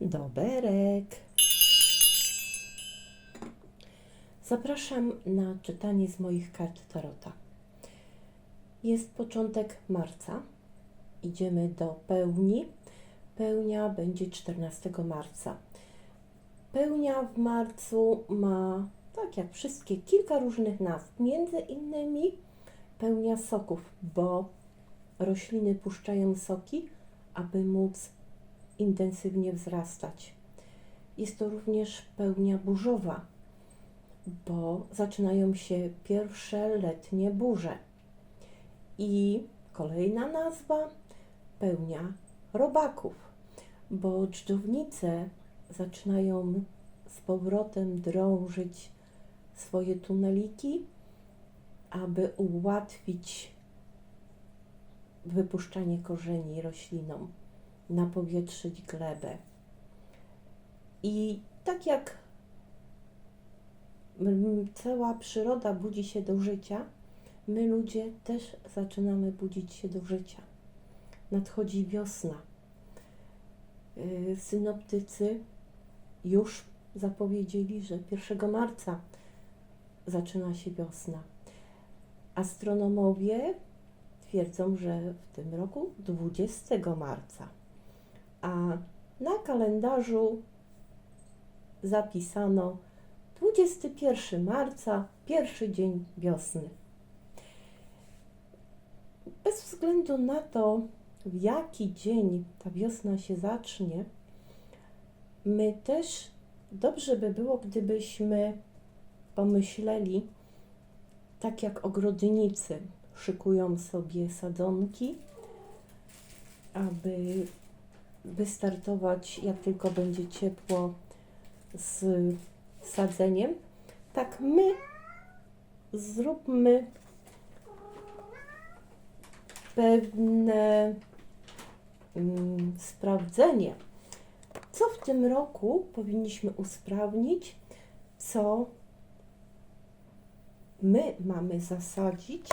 Doberek. Zapraszam na czytanie z moich kart Tarota. Jest początek marca. Idziemy do pełni. Pełnia będzie 14 marca. Pełnia w marcu ma, tak jak wszystkie, kilka różnych nazw. Między innymi pełnia soków, bo rośliny puszczają soki, aby móc intensywnie wzrastać. Jest to również pełnia burzowa, bo zaczynają się pierwsze letnie burze. I kolejna nazwa pełnia robaków, bo dżdżownice zaczynają z powrotem drążyć swoje tuneliki, aby ułatwić wypuszczanie korzeni roślinom, napowietrzyć glebę. I tak jak cała przyroda budzi się do życia, my ludzie też zaczynamy budzić się do życia. Nadchodzi wiosna. Yy, Synoptycy już zapowiedzieli, że 1 marca zaczyna się wiosna. Astronomowie twierdzą, że w tym roku 20 marca. A na kalendarzu zapisano 21 marca, pierwszy dzień wiosny. Bez względu na to, w jaki dzień ta wiosna się zacznie, my też dobrze by było, gdybyśmy pomyśleli, tak jak ogrodnicy szykują sobie sadzonki, aby wystartować, jak tylko będzie ciepło, z sadzeniem, tak my zróbmy pewne mm, sprawdzenie, co w tym roku powinniśmy usprawnić, co my mamy zasadzić,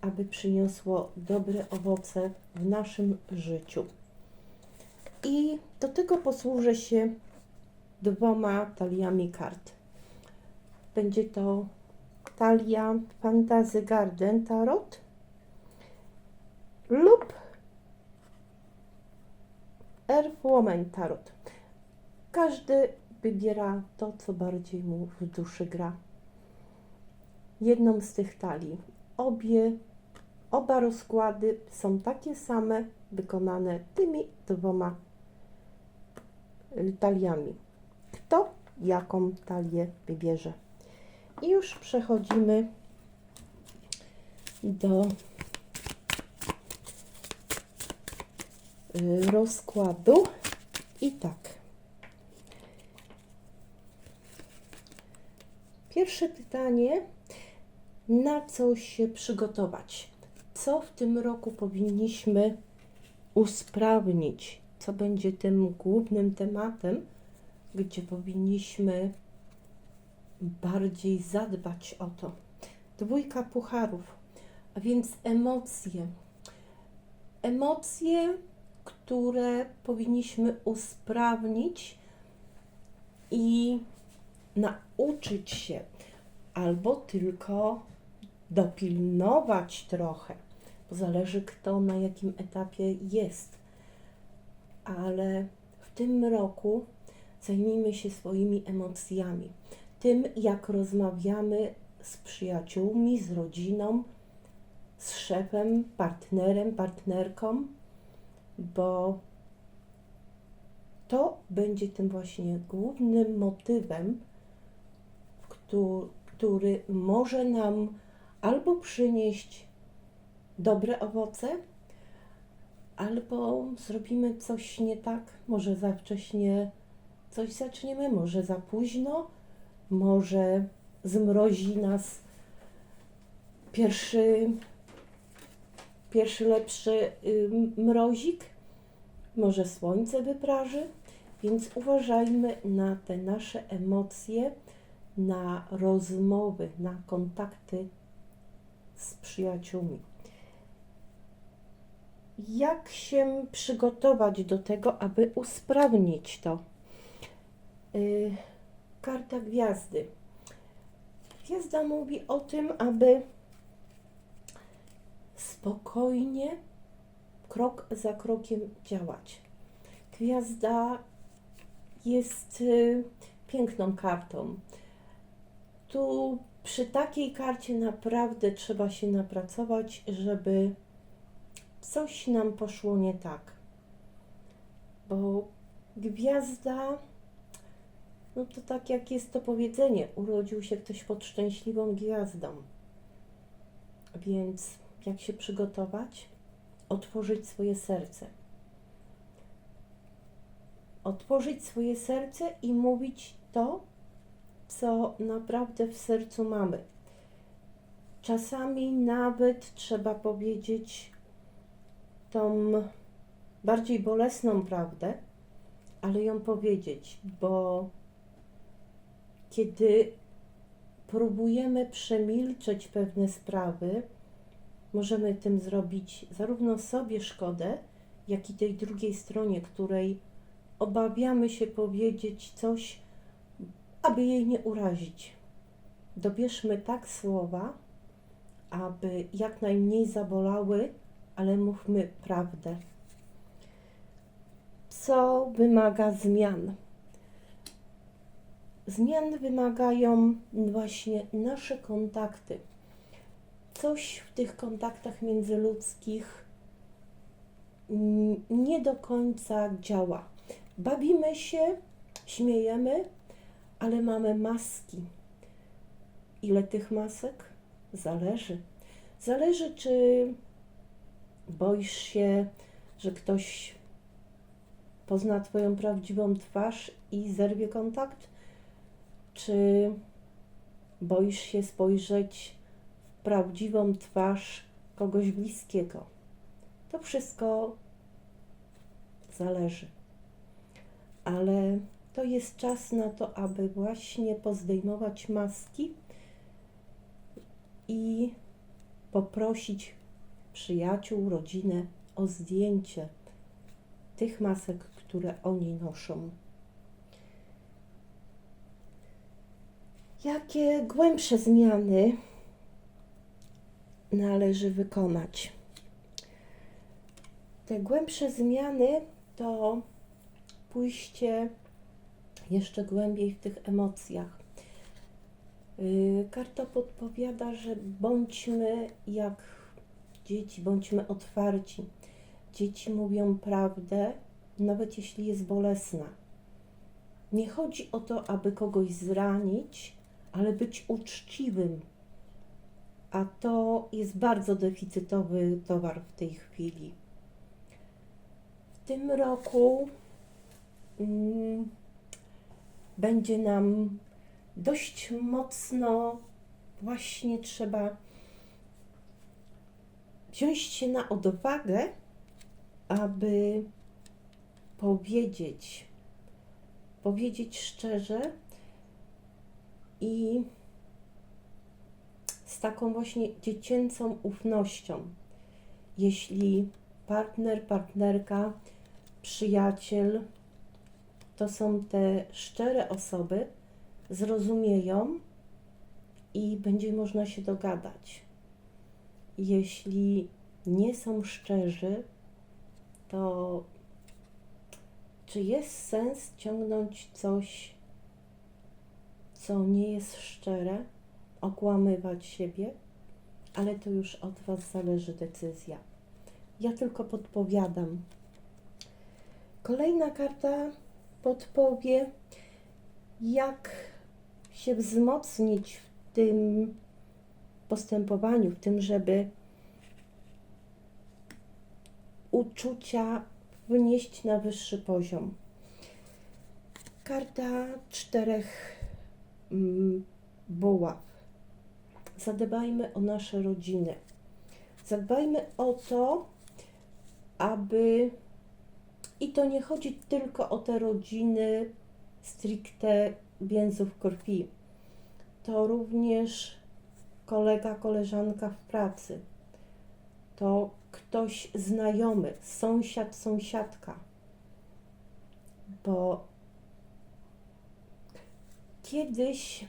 aby przyniosło dobre owoce w naszym życiu. I do tego posłużę się dwoma taliami kart. Będzie to talia Fantasy Garden Tarot lub Earth Woman Tarot. Każdy wybiera to, co bardziej mu w duszy gra. Jedną z tych talii. Obie, oba rozkłady są takie same, wykonane tymi dwoma taliami. Kto jaką talię wybierze. I już przechodzimy do y, rozkładu. I tak. Pierwsze pytanie: na co się przygotować? Co w tym roku powinniśmy usprawnić? Co będzie tym głównym tematem, gdzie powinniśmy bardziej zadbać o to? Dwójka pucharów, a więc emocje. Emocje, które powinniśmy usprawnić i nauczyć się, albo tylko dopilnować trochę, bo zależy kto na jakim etapie jest. Ale w tym roku zajmijmy się swoimi emocjami, tym jak rozmawiamy z przyjaciółmi, z rodziną, z szefem, partnerem, partnerką, bo to będzie tym właśnie głównym motywem, któ- który może nam albo przynieść dobre owoce, albo zrobimy coś nie tak, może za wcześnie coś zaczniemy, może za późno, może zmrozi nas pierwszy, pierwszy lepszy y, mrozik, może słońce wypraży, więc uważajmy na te nasze emocje, na rozmowy, na kontakty z przyjaciółmi. Jak się przygotować do tego, aby usprawnić to. Y, karta gwiazdy. Gwiazda mówi o tym, aby spokojnie, krok za krokiem działać. Gwiazda jest y, piękną kartą. Tu przy takiej karcie naprawdę trzeba się napracować, żeby coś nam poszło nie tak. Bo gwiazda, no to tak jak jest to powiedzenie, urodził się ktoś pod szczęśliwą gwiazdą. Więc jak się przygotować? Otworzyć swoje serce. Otworzyć swoje serce i mówić to, co naprawdę w sercu mamy. Czasami nawet trzeba powiedzieć tą bardziej bolesną prawdę, ale ją powiedzieć, bo kiedy próbujemy przemilczeć pewne sprawy, możemy tym zrobić zarówno sobie szkodę, jak i tej drugiej stronie, której obawiamy się powiedzieć coś, aby jej nie urazić. Dobierzmy tak słowa, aby jak najmniej zabolały, ale mówmy prawdę. Co wymaga zmian? Zmian wymagają właśnie nasze kontakty. Coś w tych kontaktach międzyludzkich nie do końca działa. Bawimy się, śmiejemy, ale mamy maski. Ile tych masek? Zależy. Zależy, czy boisz się, że ktoś pozna Twoją prawdziwą twarz i zerwie kontakt? Czy boisz się spojrzeć w prawdziwą twarz kogoś bliskiego? To wszystko zależy. Ale to jest czas na to, aby właśnie pozdejmować maski i poprosić przyjaciół, rodzinę o zdjęcie tych masek, które oni noszą. Jakie głębsze zmiany należy wykonać? Te głębsze zmiany to pójście jeszcze głębiej w tych emocjach. Yy, karta podpowiada, że bądźmy jak dzieci, bądźmy otwarci. Dzieci mówią prawdę, nawet jeśli jest bolesna. Nie chodzi o to, aby kogoś zranić, ale być uczciwym. A to jest bardzo deficytowy towar w tej chwili. W tym roku mm, będzie nam dość mocno właśnie trzeba wziąć się na odwagę, aby powiedzieć, powiedzieć szczerze i z taką właśnie dziecięcą ufnością. Jeśli partner, partnerka, przyjaciel to są te szczere osoby, zrozumieją i będzie można się dogadać. Jeśli nie są szczerzy, to czy jest sens ciągnąć coś, co nie jest szczere, okłamywać siebie? Ale to już od Was zależy decyzja. Ja tylko podpowiadam. Kolejna karta podpowie, jak się wzmocnić w tym postępowaniu, w tym, żeby uczucia wynieść na wyższy poziom. Karta czterech mm, buław. Zadbajmy o nasze rodziny. Zadbajmy o to, aby i to nie chodzi tylko o te rodziny stricte więzów krwi. To również kolega, koleżanka w pracy. to ktoś znajomy, sąsiad, sąsiadka. Bo kiedyś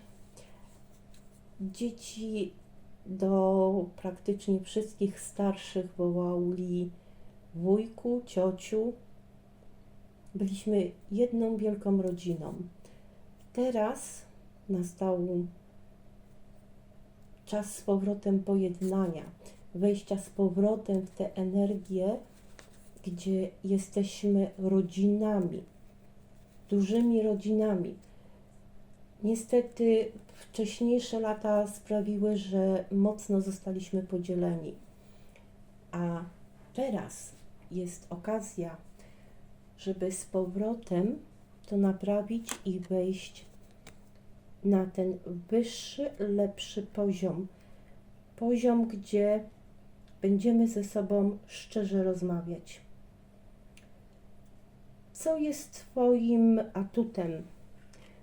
dzieci do praktycznie wszystkich starszych wołali wujku, ciociu. Byliśmy jedną wielką rodziną. Teraz nastał czas z powrotem pojednania, wejścia z powrotem w tę energię, gdzie jesteśmy rodzinami, dużymi rodzinami. Niestety wcześniejsze lata sprawiły, że mocno zostaliśmy podzieleni, a teraz jest okazja, żeby z powrotem to naprawić i wejść na ten wyższy, lepszy poziom. Poziom, gdzie będziemy ze sobą szczerze rozmawiać. Co jest Twoim atutem?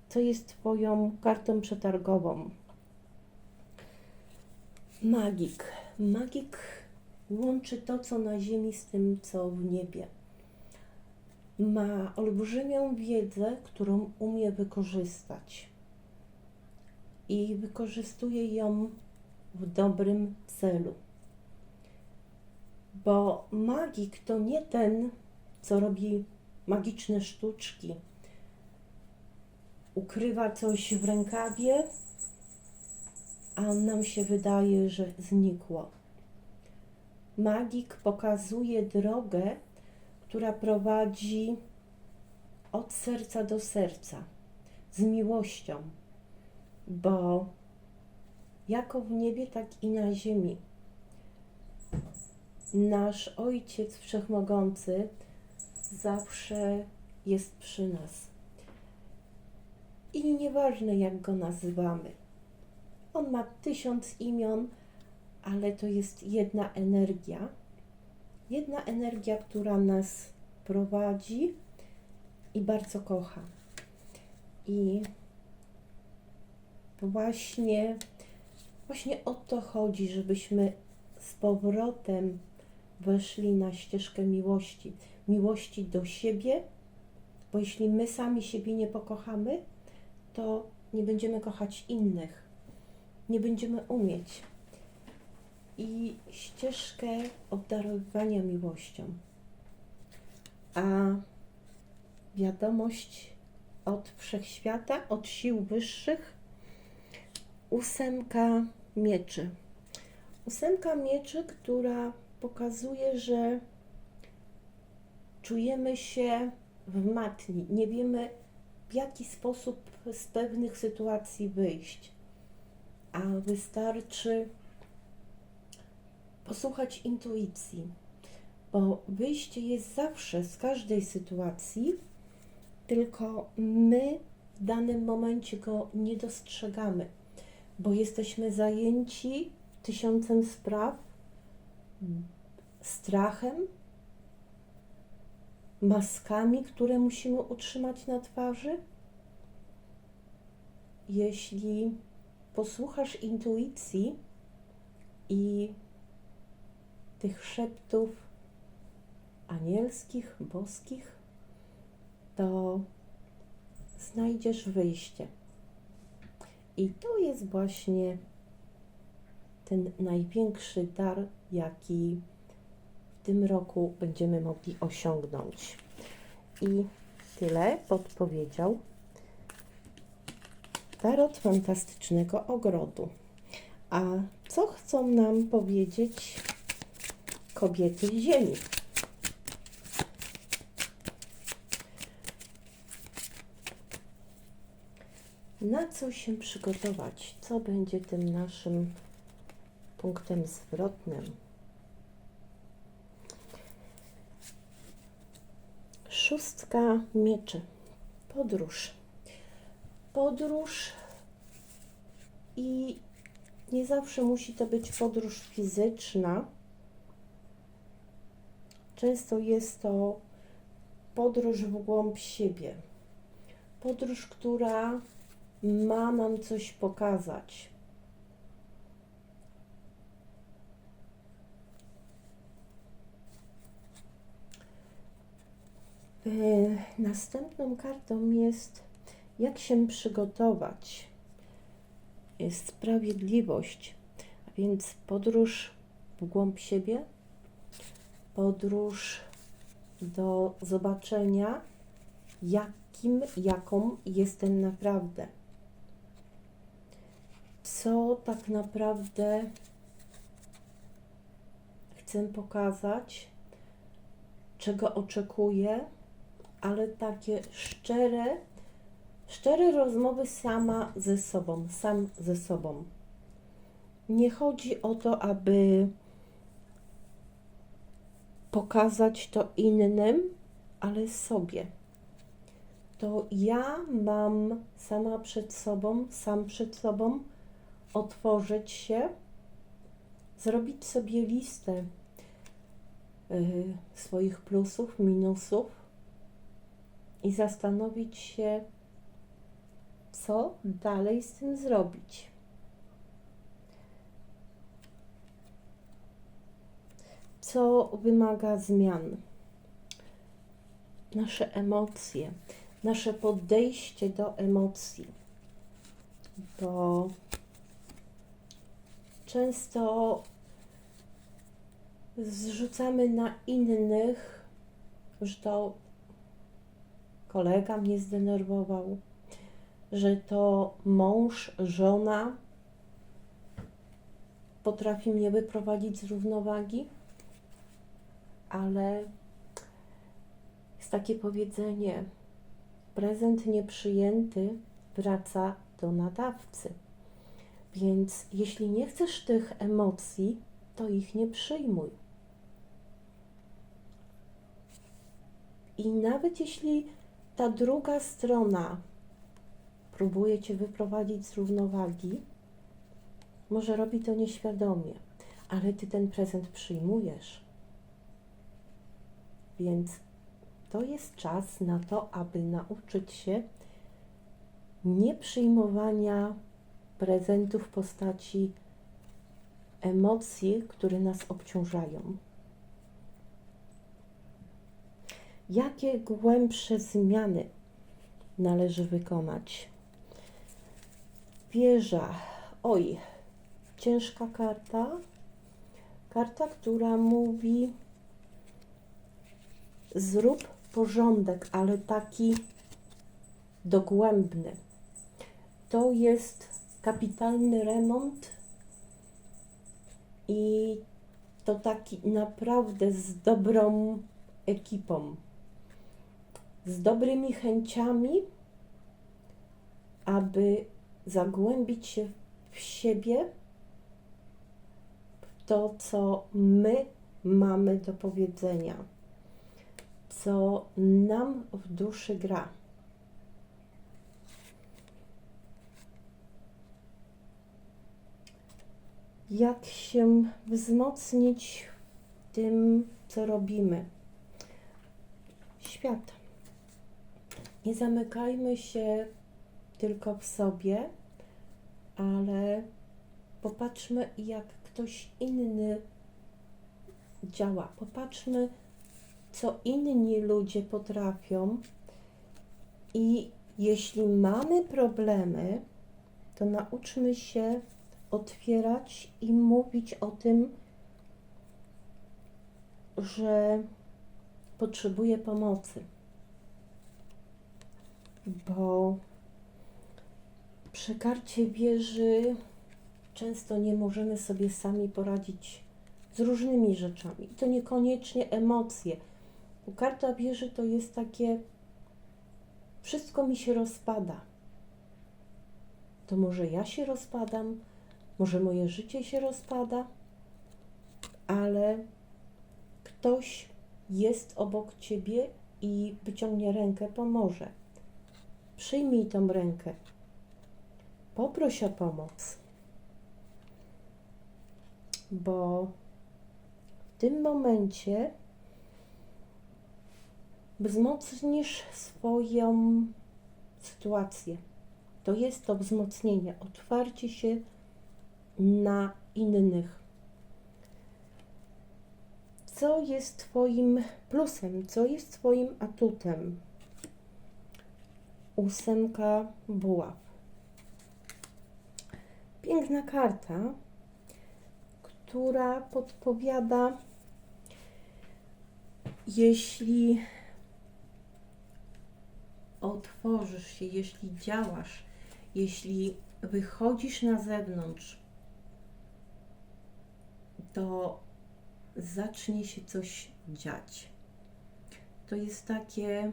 Co jest Twoją kartą przetargową? Magik. Magik łączy to, co na ziemi, z tym, co w niebie. Ma olbrzymią wiedzę, którą umie wykorzystać i wykorzystuje ją w dobrym celu. Bo magik to nie ten, co robi magiczne sztuczki, ukrywa coś w rękawie, a nam się wydaje, że znikło. Magik pokazuje drogę, która prowadzi od serca do serca, z miłością, bo jako w niebie, tak i na ziemi. Nasz Ojciec Wszechmogący zawsze jest przy nas. I nieważne, jak go nazywamy. On ma tysiąc imion, ale to jest jedna energia. Jedna energia, która nas prowadzi i bardzo kocha. I właśnie, właśnie o to chodzi, żebyśmy z powrotem weszli na ścieżkę miłości. Miłości do siebie, bo jeśli my sami siebie nie pokochamy, to nie będziemy kochać innych, nie będziemy umieć. I ścieżkę obdarowywania miłością. A wiadomość od wszechświata, od sił wyższych, ósemka mieczy. Ósemka mieczy, która pokazuje, że czujemy się w matni, nie wiemy w jaki sposób z pewnych sytuacji wyjść, a wystarczy posłuchać intuicji, bo wyjście jest zawsze z każdej sytuacji, tylko my w danym momencie go nie dostrzegamy, bo jesteśmy zajęci tysiącem spraw, strachem, maskami, które musimy utrzymać na twarzy. Jeśli posłuchasz intuicji i tych szeptów anielskich, boskich, to znajdziesz wyjście. I to jest właśnie ten największy dar, jaki w tym roku będziemy mogli osiągnąć. I tyle podpowiedział Tarot Fantastycznego Ogrodu. A co chcą nam powiedzieć kobiety Ziemi? Na co się przygotować? Co będzie tym naszym punktem zwrotnym? Szóstka mieczy. Podróż. Podróż i nie zawsze musi to być podróż fizyczna. Często jest to podróż w głąb siebie. Podróż, która ma nam coś pokazać. E, następną kartą jest jak się przygotować. Jest sprawiedliwość, a więc podróż w głąb siebie, podróż do zobaczenia, jakim, jaką jestem naprawdę. Co tak naprawdę chcę pokazać, czego oczekuję, ale takie szczere, szczere rozmowy sama ze sobą, sam ze sobą. Nie chodzi o to, aby pokazać to innym, ale sobie. To ja mam sama przed sobą, sam przed sobą otworzyć się, zrobić sobie listę y, swoich plusów, minusów i zastanowić się, co dalej z tym zrobić. Co wymaga zmian? Nasze emocje, nasze podejście do emocji, bo często zrzucamy na innych, że to kolega mnie zdenerwował, że to mąż, żona potrafi mnie wyprowadzić z równowagi, ale jest takie powiedzenie: prezent nieprzyjęty wraca do nadawcy. Więc jeśli nie chcesz tych emocji, to ich nie przyjmuj. I nawet jeśli ta druga strona próbuje cię wyprowadzić z równowagi, może robi to nieświadomie, ale ty ten prezent przyjmujesz. Więc to jest czas na to, aby nauczyć się nie prezentów w postaci emocji, które nas obciążają. Jakie głębsze zmiany należy wykonać? Wieża. Oj, ciężka karta. Karta, która mówi: zrób porządek, ale taki dogłębny. To jest kapitalny remont i to taki naprawdę z dobrą ekipą, z dobrymi chęciami, aby zagłębić się w siebie, w to, co my mamy do powiedzenia, co nam w duszy gra. Jak się wzmocnić w tym, co robimy. Świat. Nie zamykajmy się tylko w sobie, ale popatrzmy, jak ktoś inny działa. Popatrzmy, co inni ludzie potrafią. I jeśli mamy problemy, to nauczmy się otwierać i mówić o tym, że potrzebuję pomocy. Bo przy karcie wieży często nie możemy sobie sami poradzić z różnymi rzeczami. I to niekoniecznie emocje. Karta wieży to jest takie wszystko mi się rozpada. To może ja się rozpadam, może moje życie się rozpada, ale ktoś jest obok ciebie i wyciągnie rękę, pomoże. Przyjmij tą rękę. Poproś o pomoc. Bo w tym momencie wzmocnisz swoją sytuację. To jest to wzmocnienie, otwarcie się na innych. Co jest Twoim plusem? Co jest Twoim atutem? Ósemka buław. Piękna karta, która podpowiada, jeśli otworzysz się, jeśli działasz, jeśli wychodzisz na zewnątrz, to zacznie się coś dziać. To jest takie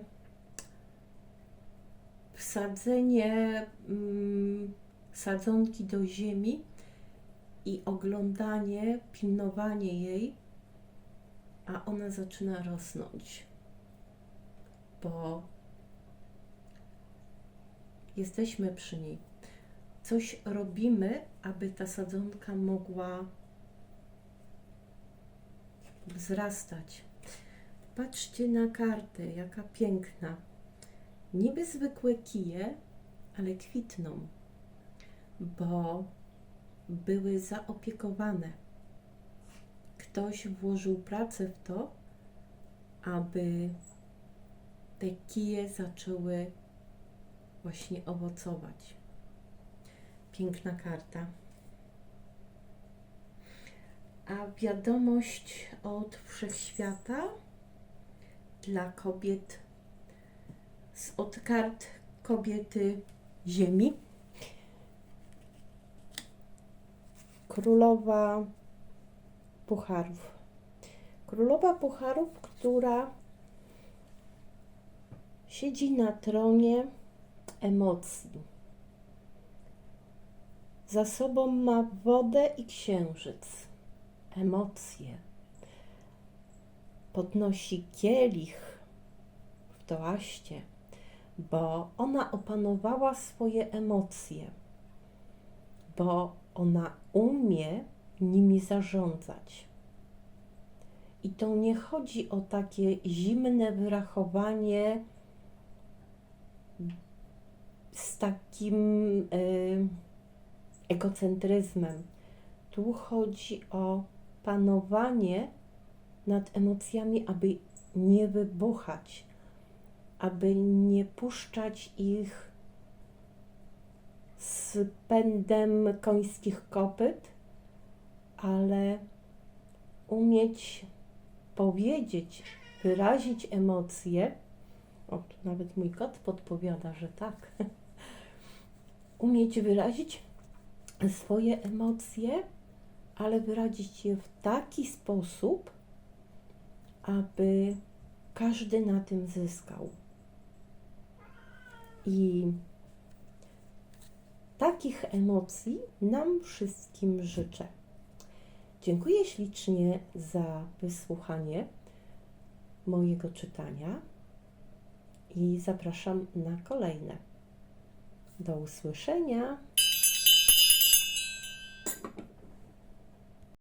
wsadzenie mm, sadzonki do ziemi i oglądanie, pilnowanie jej, a ona zaczyna rosnąć. Bo jesteśmy przy niej. Coś robimy, aby ta sadzonka mogła wzrastać. Patrzcie na kartę, jaka piękna. Niby zwykłe kije, ale kwitną, bo były zaopiekowane. Ktoś włożył pracę w to, aby te kije zaczęły właśnie owocować. Piękna karta. A wiadomość od wszechświata dla kobiet z od kart kobiety Ziemi. Królowa Pucharów. Królowa Pucharów, która siedzi na tronie emocji. Za sobą ma wodę i księżyc. Emocje. Podnosi kielich w toaście, bo ona opanowała swoje emocje, bo ona umie nimi zarządzać. I to nie chodzi o takie zimne wyrachowanie z takim y, egocentryzmem. Tu chodzi o panowanie nad emocjami, aby nie wybuchać, aby nie puszczać ich z pędem końskich kopyt, ale umieć powiedzieć, wyrazić emocje. O, tu nawet mój kot podpowiada, że tak. Umieć wyrazić swoje emocje, ale wyrazić je w taki sposób, aby każdy na tym zyskał. I takich emocji nam wszystkim życzę. Dziękuję ślicznie za wysłuchanie mojego czytania i zapraszam na kolejne. Do usłyszenia.